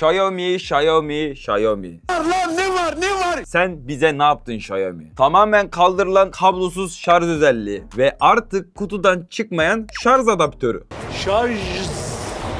Xiaomi, Xiaomi, Xiaomi. Lan ne var ne var? Sen bize ne yaptın Xiaomi? Tamamen kaldırılan kablosuz şarj özelliği ve artık kutudan çıkmayan şarj adaptörü. Şarj.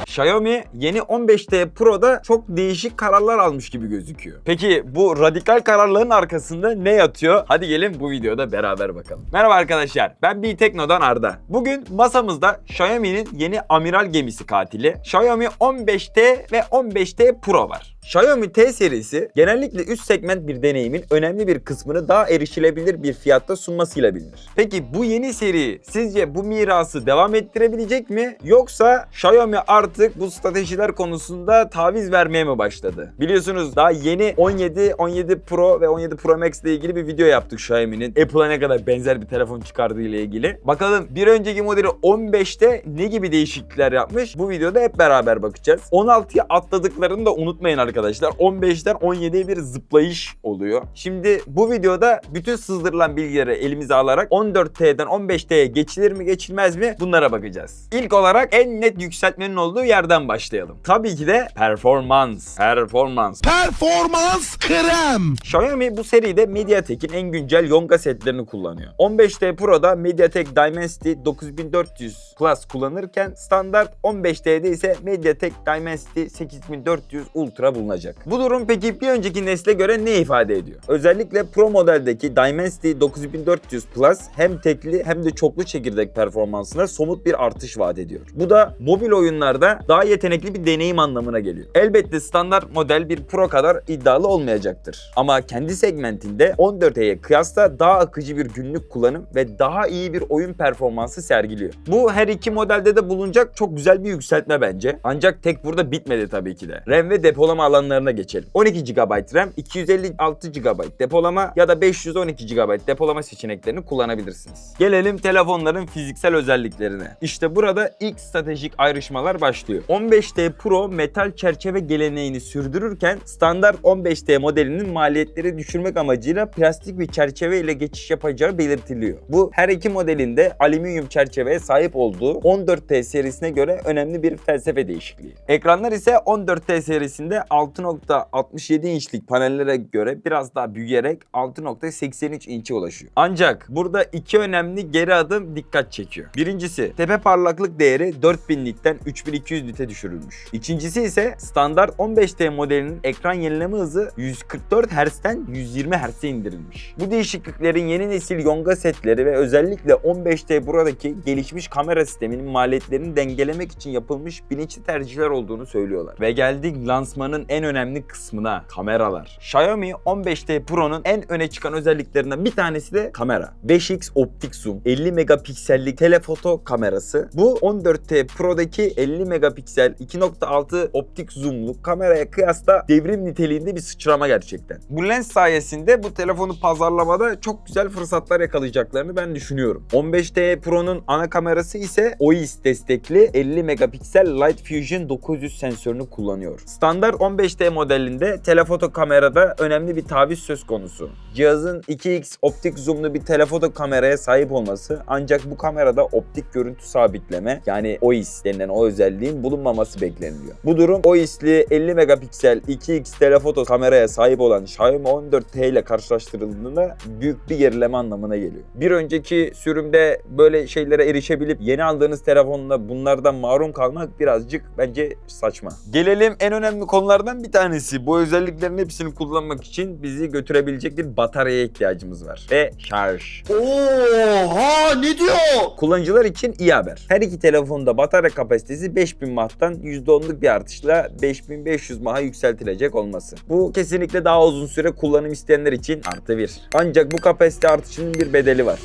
Xiaomi yeni 15T Pro'da çok değişik kararlar almış gibi gözüküyor. Peki bu radikal kararların arkasında ne yatıyor? Hadi gelin bu videoda beraber bakalım. Merhaba arkadaşlar, ben B-Tekno'dan Arda. Bugün masamızda Xiaomi'nin yeni amiral gemisi katili Xiaomi 15T ve 15T Pro var. Xiaomi T serisi genellikle üst segment bir deneyimin önemli bir kısmını daha erişilebilir bir fiyatta sunmasıyla bilinir. Peki bu yeni seri sizce bu mirası devam ettirebilecek mi? Yoksa Xiaomi artık bu stratejiler konusunda taviz vermeye mi başladı? Biliyorsunuz daha yeni 17, 17 Pro ve 17 Pro Max ile ilgili bir video yaptık Xiaomi'nin. Apple'a ne kadar benzer bir telefon çıkardığı ile ilgili. Bakalım bir önceki modeli 15'te ne gibi değişiklikler yapmış? Bu videoda hep beraber bakacağız. 16'ya atladıklarını da unutmayın arkadaşlar. 15'ten 17'ye bir zıplayış oluyor. Şimdi bu videoda bütün sızdırılan bilgileri elimize alarak 14T'den 15T'ye geçilir mi geçilmez mi bunlara bakacağız. İlk olarak en net yükseltmenin olduğu yerden başlayalım. Tabii ki de performans. Performans. Performans krem. Xiaomi bu seride MediaTek'in en güncel Yonga setlerini kullanıyor. 15T Pro'da MediaTek Dimensity 9400 Plus kullanırken standart 15T'de ise MediaTek Dimensity 8400 Ultra bulunacak. Bu durum peki bir önceki nesle göre ne ifade ediyor? Özellikle Pro modeldeki Dimensity 9400 Plus hem tekli hem de çoklu çekirdek performansına somut bir artış vaat ediyor. Bu da mobil oyunlarda daha yetenekli bir deneyim anlamına geliyor. Elbette standart model bir Pro kadar iddialı olmayacaktır. Ama kendi segmentinde 14T'ye kıyasla daha akıcı bir günlük kullanım ve daha iyi bir oyun performansı sergiliyor. Bu her iki modelde de bulunacak çok güzel bir yükseltme bence. Ancak tek burada bitmedi tabii ki de. RAM ve depolama alanlarına geçelim. 12 GB RAM, 256 GB depolama ya da 512 GB depolama seçeneklerini kullanabilirsiniz. Gelelim telefonların fiziksel özelliklerine. İşte burada ilk stratejik ayrışmalar başlıyor. 15T Pro metal çerçeve geleneğini sürdürürken standart 15T modelinin maliyetleri düşürmek amacıyla plastik bir çerçeve ile geçiş yapacağı belirtiliyor. Bu her iki modelin de alüminyum çerçeveye sahip olduğu 14T serisine göre önemli bir felsefe değişikliği. Ekranlar ise 14T serisinde 6.67 inçlik panellere göre biraz daha büyüyerek 6.83 inçe ulaşıyor. Ancak burada iki önemli geri adım dikkat çekiyor. Birincisi tepe parlaklık değeri 4000'likten 3200 nite düşürülmüş. İkincisi ise standart 15T modelinin ekran yenileme hızı 144 Hz'den 120 Hz'e indirilmiş. Bu değişikliklerin yeni nesil Yonga setleri ve özellikle 15T buradaki gelişmiş kamera sisteminin maliyetlerini dengelemek için yapılmış bilinçli tercihler olduğunu söylüyorlar. Ve geldik lansmanın en önemli kısmına kameralar. Xiaomi 15T Pro'nun en öne çıkan özelliklerinden bir tanesi de kamera. 5x optik zoom, 50 megapiksellik telefoto kamerası. Bu 14T Pro'daki 50 megapiksel 2.6 optik zoomlu kameraya kıyasla devrim niteliğinde bir sıçrama gerçekten. Bu lens sayesinde bu telefonu pazarlamada çok güzel fırsatlar yakalayacaklarını ben düşünüyorum. 15T Pro'nun ana kamerası ise OIS destekli 50 megapiksel Light Fusion 900 sensörünü kullanıyor. Standart 15T modelinde telefoto kamerada önemli bir taviz söz konusu. Cihazın 2x optik zoomlu bir telefoto kameraya sahip olması ancak bu kamerada optik görüntü sabitleme yani OIS denilen o özelliğin bulunmaması bekleniliyor. Bu durum OIS'li 50 megapiksel 2x telefoto kameraya sahip olan Xiaomi 14T ile karşılaştırıldığında büyük bir gerileme anlamına geliyor. Bir önceki sürümde böyle şeylere erişebilip yeni aldığınız telefonla bunlardan mahrum kalmak birazcık bence saçma. Gelelim en önemli konulardan bir tanesi. Bu özelliklerin hepsini kullanmak için bizi götürebilecek bir bataryaya ihtiyacımız var. Ve şarj. Oha ne diyor? Kullanıcılar için iyi haber. Her iki telefonda batarya kapasitesi 5000 mAh'tan %10'luk bir artışla 5500 mAh'a yükseltilecek olması. Bu kesinlikle daha uzun süre kullanım isteyenler için artı bir. Ancak bu kapasite artışının bir bedeli var.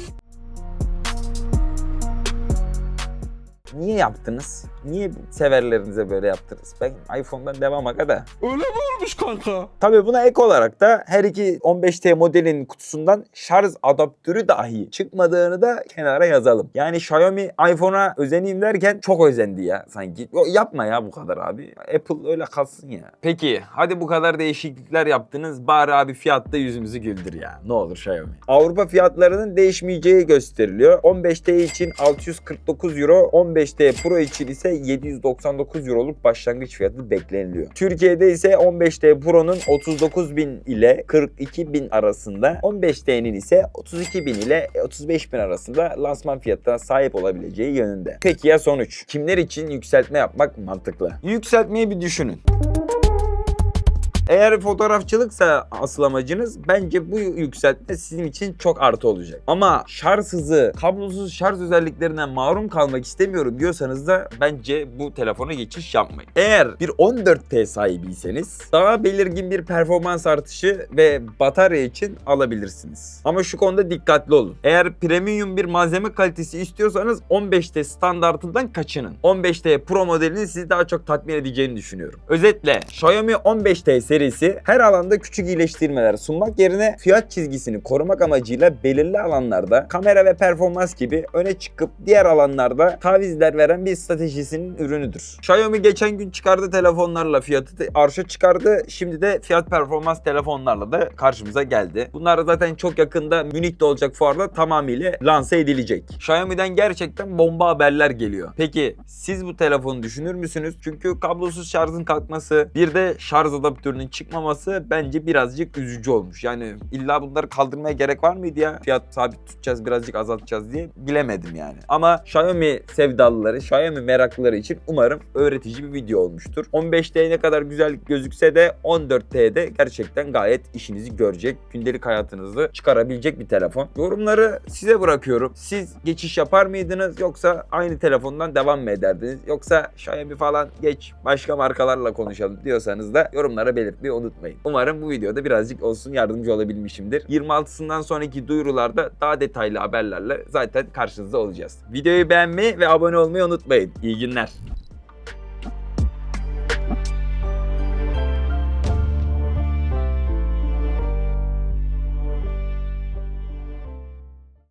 Niye yaptınız? Niye severlerinize böyle yaptınız? Ben iPhone'dan devam aga da. Öyle mi olmuş kanka? Tabii buna ek olarak da her iki 15T modelinin kutusundan şarj adaptörü dahi çıkmadığını da kenara yazalım. Yani Xiaomi iPhone'a özeneyim derken çok özendi ya sanki. Yo, yapma ya bu kadar abi. Apple öyle kalsın ya. Peki hadi bu kadar değişiklikler yaptınız. Bari abi fiyatta yüzümüzü güldür ya. Ne olur Xiaomi. Avrupa fiyatlarının değişmeyeceği gösteriliyor. 15T için 649 euro, 15 15T Pro için ise 799 Euro'luk başlangıç fiyatı bekleniliyor. Türkiye'de ise 15T Pro'nun 39.000 ile 42.000 arasında, 15T'nin ise 32.000 ile 35.000 arasında lansman fiyatına sahip olabileceği yönünde. Peki ya sonuç? Kimler için yükseltme yapmak mantıklı? Yükseltmeyi bir düşünün. Eğer fotoğrafçılıksa asıl amacınız bence bu yükseltme sizin için çok artı olacak. Ama şarj hızı, kablosuz şarj özelliklerinden mahrum kalmak istemiyorum diyorsanız da bence bu telefona geçiş yapmayın. Eğer bir 14T sahibiyseniz daha belirgin bir performans artışı ve batarya için alabilirsiniz. Ama şu konuda dikkatli olun. Eğer premium bir malzeme kalitesi istiyorsanız 15T standartından kaçının. 15T Pro modelinin sizi daha çok tatmin edeceğini düşünüyorum. Özetle Xiaomi 15T serisi her alanda küçük iyileştirmeler sunmak yerine fiyat çizgisini korumak amacıyla belirli alanlarda kamera ve performans gibi öne çıkıp diğer alanlarda tavizler veren bir stratejisinin ürünüdür. Xiaomi geçen gün çıkardığı telefonlarla fiyatı arşa çıkardı. Şimdi de fiyat performans telefonlarla da karşımıza geldi. Bunlar zaten çok yakında Münih'te olacak fuarda tamamıyla lanse edilecek. Xiaomi'den gerçekten bomba haberler geliyor. Peki siz bu telefonu düşünür müsünüz? Çünkü kablosuz şarjın kalkması, bir de şarj adaptörünün çıkmaması bence birazcık üzücü olmuş. Yani illa bunları kaldırmaya gerek var mıydı ya? Fiyat sabit tutacağız, birazcık azaltacağız diye bilemedim yani. Ama Xiaomi sevdalıları, Xiaomi meraklıları için umarım öğretici bir video olmuştur. 15T ne kadar güzel gözükse de 14T'de gerçekten gayet işinizi görecek, gündelik hayatınızı çıkarabilecek bir telefon. Yorumları size bırakıyorum. Siz geçiş yapar mıydınız yoksa aynı telefondan devam mı ederdiniz? Yoksa Xiaomi falan geç başka markalarla konuşalım diyorsanız da yorumlara belirtmeyi unutmayın. Umarım bu videoda birazcık olsun yardımcı olabilmişimdir. 26'sından sonraki duyurularda daha detaylı haberlerle zaten karşınızda olacağız. Videoyu beğenmeyi ve abone olmayı unutmayın. İyi günler.